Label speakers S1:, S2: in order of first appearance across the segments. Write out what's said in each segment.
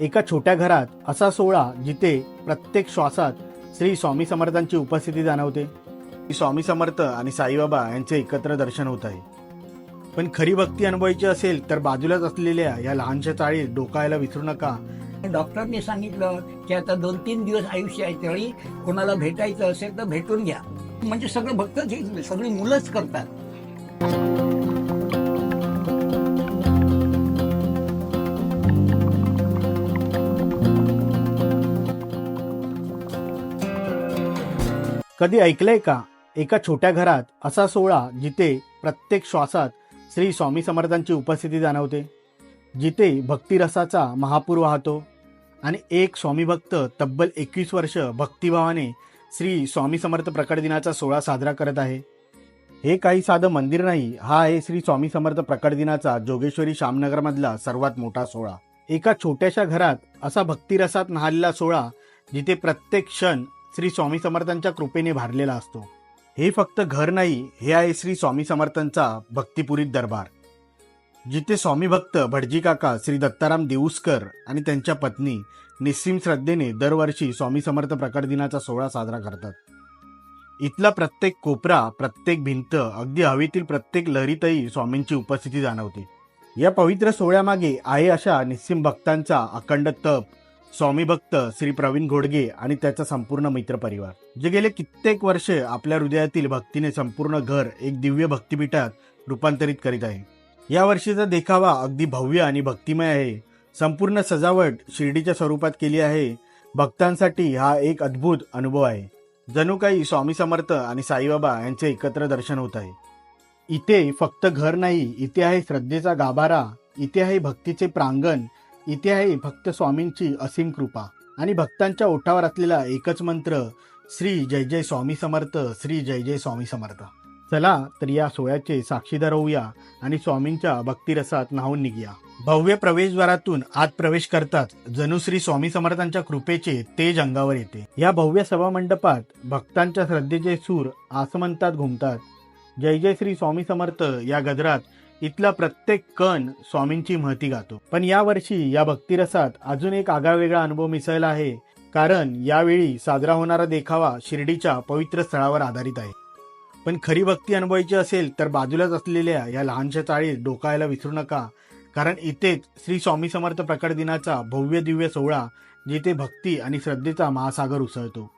S1: एका छोट्या घरात असा सोहळा जिथे प्रत्येक श्वासात श्री स्वामी समर्थांची उपस्थिती जाणवते. स्वामी समर्थ आणि साईबाबा यांचे एकत्र दर्शन होत आहे. पण खरी भक्ती अनुभवायची असेल तर बाजूलाच असलेल्या या लहानशा चाळीत डोकायला विसरू नका.
S2: डॉक्टरने सांगितलं की आता दोन तीन दिवस आयुष्य आहे त्यावेळी कोणाला भेटायचं असेल तर भेटून घ्या. म्हणजे सगळं भक्त सगळी मुलंच करतात.
S1: कधी ऐकलंय का? एका छोट्या घरात असा सोहळा जिथे प्रत्येक श्वासात श्री स्वामी समर्थांची उपस्थिती जाणवते जिथे भक्तिरसाचा महापूर वाहतो आणि एक स्वामी भक्त तब्बल एकवीस वर्ष भक्तिभावाने श्री स्वामी समर्थ प्रकट दिनाचा सोहळा साजरा करत आहे. हे काही साधं मंदिर नाही हा आहे श्री स्वामी समर्थ प्रकट दिनाचा जोगेश्वरी श्यामनगरमधला सर्वात मोठा सोहळा. एका छोट्याशा घरात असा भक्तिरसात न्हालेला सोहळा जिथे प्रत्येक क्षण श्री स्वामी समर्थांच्या कृपेने भारलेला असतो. हे फक्त घर नाही हे आहे श्री स्वामी समर्थांचा भक्तिपुरीत दरबार. जिथे स्वामी भक्त भटजी काका श्री दत्ताराम देऊसकर आणि त्यांच्या पत्नी निस्सीम श्रद्धेने दरवर्षी स्वामी समर्थ प्रकट दिनाचा सोहळा साजरा करतात. इथला प्रत्येक कोपरा प्रत्येक भिंत अगदी हवेतील प्रत्येक लहरीतही स्वामींची उपस्थिती जाणवते. या पवित्र सोहळ्यामागे आहे अशा निस्सीम भक्तांचा अखंड तप स्वामी भक्त श्री प्रवीण घोडगे आणि त्याचा संपूर्ण मित्रपरिवार जे गेले कित्येक वर्ष आपल्या हृदयातील भक्तीने संपूर्ण घर एक दिव्य भक्तिपीठात रूपांतरित करीत आहे. या वर्षीचा देखावा अगदी भव्य आणि भक्तिमय आहे. संपूर्ण सजावट शिर्डीच्या स्वरूपात केली आहे. भक्तांसाठी हा एक अद्भुत अनुभव आहे. जणू काही स्वामी समर्थ आणि साईबाबा यांचे एकत्र दर्शन होत आहे. इथे फक्त घर नाही इथे आहे श्रद्धेचा गाभारा इथे आहे भक्तीचे प्रांगण इथे आहे भक्त स्वामींची असीम कृपा आणि भक्तांच्या ओठावर असलेला एकच मंत्र श्री जय जय स्वामी समर्थ श्री जय जय स्वामी समर्थ. चला तर या सोहळ्याचे साक्षीदार होऊया आणि स्वामींच्या भक्तिरसात न्हावून निघूया. भव्य प्रवेशद्वारातून आत प्रवेश करताच जणू श्री स्वामी समर्थांच्या कृपेचे तेज अंगावर येते. या भव्य सभा मंडपात भक्तांच्या श्रद्धेचे सूर आसमंतात घुमतात. जय जय श्री स्वामी समर्थ या गजरात इथला प्रत्येक कण स्वामींची महती गातो. पण यावर्षी या भक्तिरसात अजून एक आगळावेगळा अनुभव मिसळला आहे. कारण यावेळी साजरा होणारा देखावा शिर्डीच्या पवित्र स्थळावर आधारित आहे. पण खरी भक्ती अनुभवायची असेल तर बाजूलाच असलेल्या या लहानशा चाळीत डोकायला विसरू नका. कारण इथेच श्री स्वामी समर्थ प्रकट दिनाचा भव्य दिव्य सोहळा जिथे भक्ती आणि श्रद्धेचा महासागर उसळतो.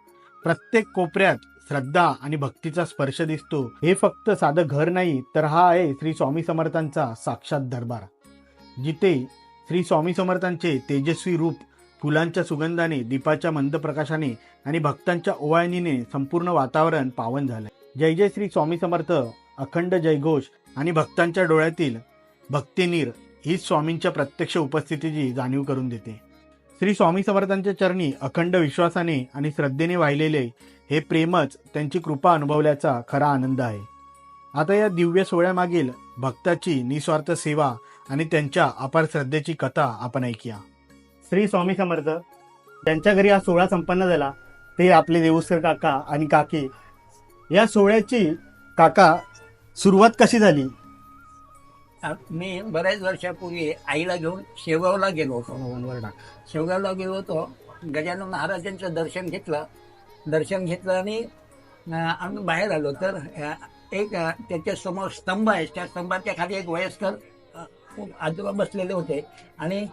S1: प्रत्येक कोपऱ्यात श्रद्धा आणि भक्तीचा स्पर्श दिसतो. हे फक्त साधं घर नाही तर हा आहे श्री स्वामी समर्थांचा साक्षात दरबार. जिथे श्री स्वामी समर्थांचे तेजस्वी रूप फुलांच्या सुगंधाने दीपाच्या मंद प्रकाशाने आणि भक्तांच्या ओवाळणीने संपूर्ण वातावरण पावन झालं. जय जय श्री स्वामी समर्थ अखंड जयघोष आणि भक्तांच्या डोळ्यातील भक्तिनीर हीच स्वामींच्या प्रत्यक्ष उपस्थितीची जाणीव करून देते. श्री स्वामी समर्थांच्या चरणी अखंड विश्वासाने आणि श्रद्धेने वाहिलेले हे प्रेमच त्यांची कृपा अनुभवल्याचा खरा आनंद आहे. आता या दिव्य सोहळ्यामागील भक्ताची निस्वार्थ सेवा आणि त्यांच्या अपार श्रद्धेची कथा आपण ऐकूया. श्री स्वामी समर्थ त्यांच्या घरी हा सोहळा संपन्न झाला ते आपले देऊसकर काका आणि काकी. या सोहळ्याची काका सुरुवात कशी झाली?
S2: मी बऱ्याच वर्षापूर्वी आईला घेऊन शेवगावला गेलो होतो शेवगावला गेलो होतो. गजानन महाराजांचं दर्शन घेतलं. दर्शन घेतलं आणि आम्ही बाहेर आलो. तर एक त्याच्यासमोर स्तंभ आहे. त्या स्तंभाच्या खाली एक वयस्कर आजोबा बसलेले होते. आणि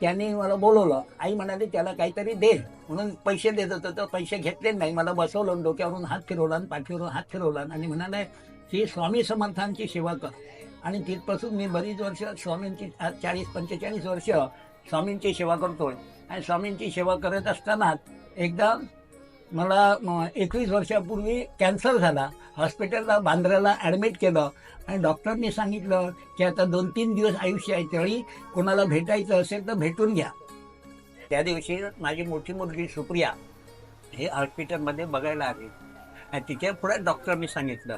S2: त्यांनी मला बोलवलं. आई म्हणाली त्याला काहीतरी दे. म्हणून पैसे देत होतं. तर पैसे घेतले नाही. मला बसवलं डोक्यावरून हात फिरवला आणि पाठीवरून हात फिरवला. आणि म्हणाले की स्वामी समर्थांची सेवा कर. आणि तिथपासून मी बरीच वर्ष स्वामींची चाळीस पंचेचाळीस वर्ष स्वामींची सेवा करतोय. आणि स्वामींची सेवा करत असताना एकदा मला एकवीस वर्षापूर्वी कॅन्सर झाला. हॉस्पिटलला बांद्र्याला ॲडमिट केलं. आणि डॉक्टरनी सांगितलं की आता दोन तीन दिवस आयुष्य आहे त्यावेळी कोणाला भेटायचं असेल तर भेटून घ्या. त्या दिवशी माझी मोठी मुलगी सुप्रिया हे हॉस्पिटलमध्ये बघायला आली. आणि तिच्या पुढे डॉक्टरनी सांगितलं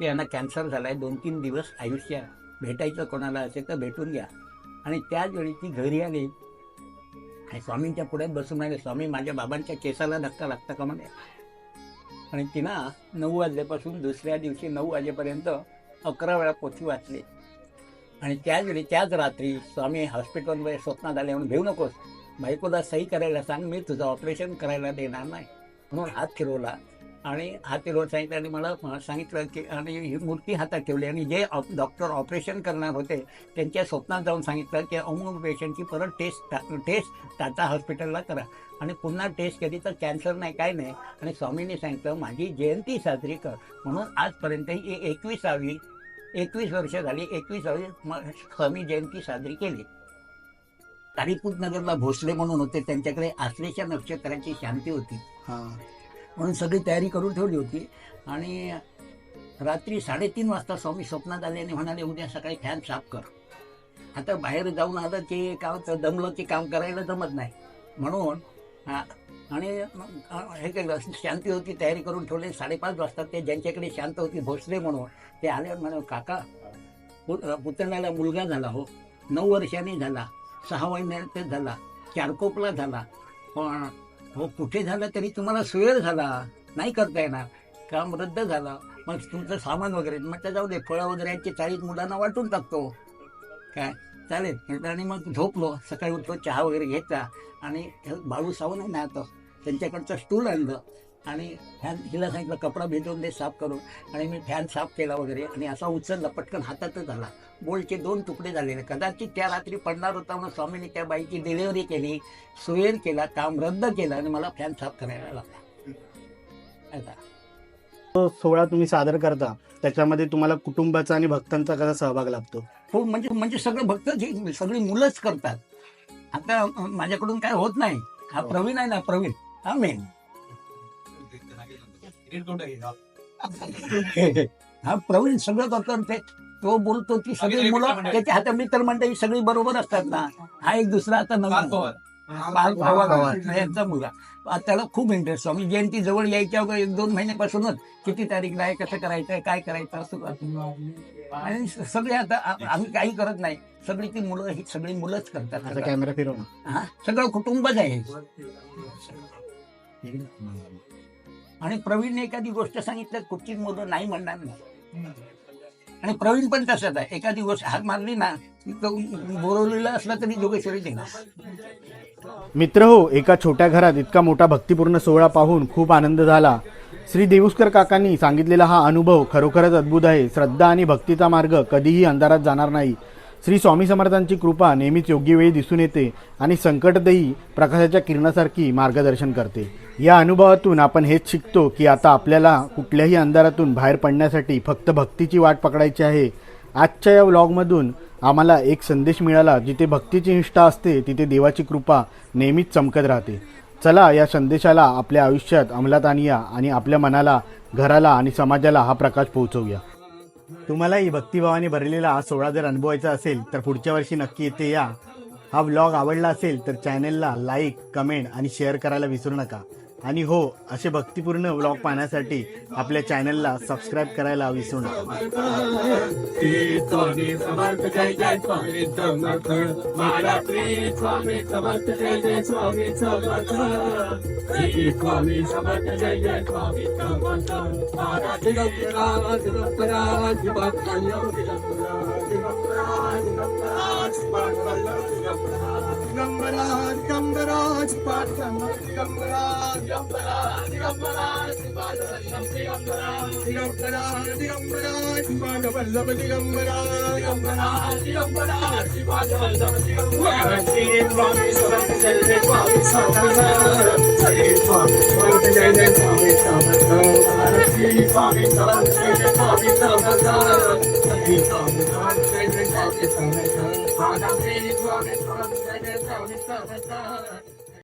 S2: यांना कॅन्सर झाला आहे दोन तीन दिवस आयुष्य भेटायचं कोणाला असेल तर भेटून घ्या. आणि त्याच वेळी ती घरी आली आणि स्वामींच्या पुढे बसून राहिले. स्वामी माझ्या बाबांच्या केसाला धक्का लागता का म्हणे? आणि तिनं नऊ वाजल्यापासून दुसऱ्या दिवशी नऊ वाजेपर्यंत अकरा वेळा पोथी वाचली. आणि त्याचवेळी त्याच रात्री स्वामी हॉस्पिटलमध्ये स्वप्नात आले म्हणून घेऊ नकोस बायकोला सही करायला सांग मी तुझं ऑपरेशन करायला देणार नाही. म्हणून हात फिरवला. आणि हात रोज सांगितलं आणि मला सांगितलं की आणि ही मूर्ती हातात ठेवली आणि जे डॉक्टर ऑपरेशन करणार होते त्यांच्या स्वप्नात जाऊन सांगितलं की अमुक पेशंटची परत टेस्ट टेस्ट टाटा हॉस्पिटलला करा. आणि पुन्हा टेस्ट केली तर कॅन्सर नाही काय नाही. आणि स्वामींनी सांगितलं माझी जयंती साजरी कर. म्हणून आजपर्यंत ही एकविसावी एकवीस वर्ष झाली एकविसावी स्वामी जयंती साजरी केली. तारीपूत नगरला भोसले म्हणून होते त्यांच्याकडे आश्लेषा नक्षत्राची शांती होती.
S1: हा.
S2: म्हणून सगळी तयारी करून ठेवली होती. आणि रात्री साडेतीन वाजता स्वामी स्वप्नात आले आणि म्हणाले उद्या सकाळी फॅन साफ कर. आता बाहेर जाऊन आलं ते काय होतं दमलं ते काम करायला जमत नाही. म्हणून आणि मग, हे केलं शांती होती तयारी करून ठेवले. साडेपाच वाजता ते ज्यांच्याकडे शांत होती भोसले म्हणून ते आले आणि म्हणे काका पु- पुतण्याला मुलगा झाला हो. नऊ वर्षांनी झाला. सहा महिन्यात झाला. चारकोपला झाला. पण हो कुठे झालं तरी तुम्हाला सुवेळ झाला. नाही करता येणार. काम रद्द झालं. मग तुमचं सामान वगैरे म्हटलं जाऊ दे फळं वगैरे यांची चाळीत मुलांना वाटून टाकतो. काय? चालेल. आणि मग झोपलो. सकाळी उठलो चहा वगैरे घेतला. आणि बाळू सावंत आहे ना आता त्यांच्याकडचं स्टूल आणलं. आणि फॅन हिला सांगितलं कपडा भेटून दे साफ करून. आणि मी फॅन साफ केला वगैरे आणि असा उचलला पटकन हातातच झाला. बोलचे दोन तुकडे झालेले. कदाचित त्या रात्री पडणार होता म्हणून स्वामींनी त्या बाईची डिलिव्हरी केली सुवेर केला काम रद्द केलं आणि मला फॅन साफ करायला लागला. आता
S1: तो सोहळा तुम्ही सादर करता त्याच्यामध्ये तुम्हाला कुटुंबाचा आणि भक्तांचा कसा सहभाग लाभतो?
S2: हो म्हणजे म्हणजे सगळं भक्त जी सगळी मुलंच करतात. आता माझ्याकडून काय होत नाही. हा. प्रवीण आहे ना प्रवीण. हा मेन. हा. प्रवीण सगळं करतो ते तो बोलतो ती सगळी मुलं त्याच्या हातात मित्र मंडळी सगळी बरोबर असतात ना. हा एक दुसरा आता नवीन. यांचा मुलगा. त्याला खूप इंटरेस्ट स्वामी जयंती जवळ यायच्या अगोदर एक दोन महिन्यापासूनच किती तारीखला आहे कसं करायचं काय करायचं असं करतो. आणि सगळे आता आम्ही काही करत नाही. सगळी ती मुलं ही सगळी मुलंच करतात.
S1: कॅमेरा फिरवणं.
S2: हा, सगळं कुटुंबच आहे. आणि प्रवीणने एखादी गोष्ट सांगितलं कुठचीच मुलं नाही म्हणणार नाही. आणि प्रवीण पण तसंच आहे. एखादी गोष्ट हात मारली ना बोरवलेला असला तरी जोगेश्वरी देणार.
S1: मित्र हो एका छोट्या घरात इतका मोठा भक्तिपूर्ण सोहळा पाहून खूप आनंद झाला. श्री देऊस्कर काकांनी सांगितलेला हा अनुभव खरोखरच अद्भुत आहे. श्रद्धा आणि भक्तीचा मार्ग कधीही अंधारात जाणार नाही. श्री स्वामी समर्थांची कृपा नेहमीच योग्य वेळी दिसून येते आणि संकटदही प्रकाशाच्या किरणासारखी मार्गदर्शन करते. या अनुभवातून आपण हेच शिकतो की आता आपल्याला कुठल्याही अंधारातून बाहेर पडण्यासाठी फक्त भक्तीची वाट पकडायची आहे. आजच्या या व्लॉगमधून आम्हाला एक संदेश मिळाला जिथे भक्तीची निष्ठा असते तिथे देवाची कृपा नेहमीच चमकत राहते. चला या संदेशाला आपल्या आयुष्यात अंमलात आणूया आणि आपल्या मनाला घराला आणि समाजाला हा प्रकाश पोहोचवूया. तुम्हालाही भक्तिभावाने भरलेला हा सोहळा जर अनुभवायचा असेल तर पुढच्या वर्षी नक्की येते या. हा व्लॉग आवडला असेल तर चॅनेलला लाईक कमेंट आणि शेअर करायला विसरू नका. आणि हो असे भक्तिपूर्ण व्लॉग पाहण्यासाठी आपल्या चॅनलला सबस्क्राईब करायला विसरू नका.
S3: दिगंबरा दिगंबरा शिवात्मल्य दिगंबरा दिगंबरा दिगंबरा शिवात्मल्य दिगंबरा दिगंबरा दिगंबरा शिवात्मल्य दिगंबरा दिगंबरा दिगंबरा शिवात्मल्य दिगंबरा दिगंबरा दिगंबरा शिवात्मल्य दिगंबरा दिगंबरा दिगंबरा शिवात्मल्य दिगंबरा श्री स्वामी समर्थ जय जय स्वामी समर्थ श्री स्वामी समर्थ जय जय Swami Samarth Shri Swami I'm saying is, all this, all this, all this, all this, all this.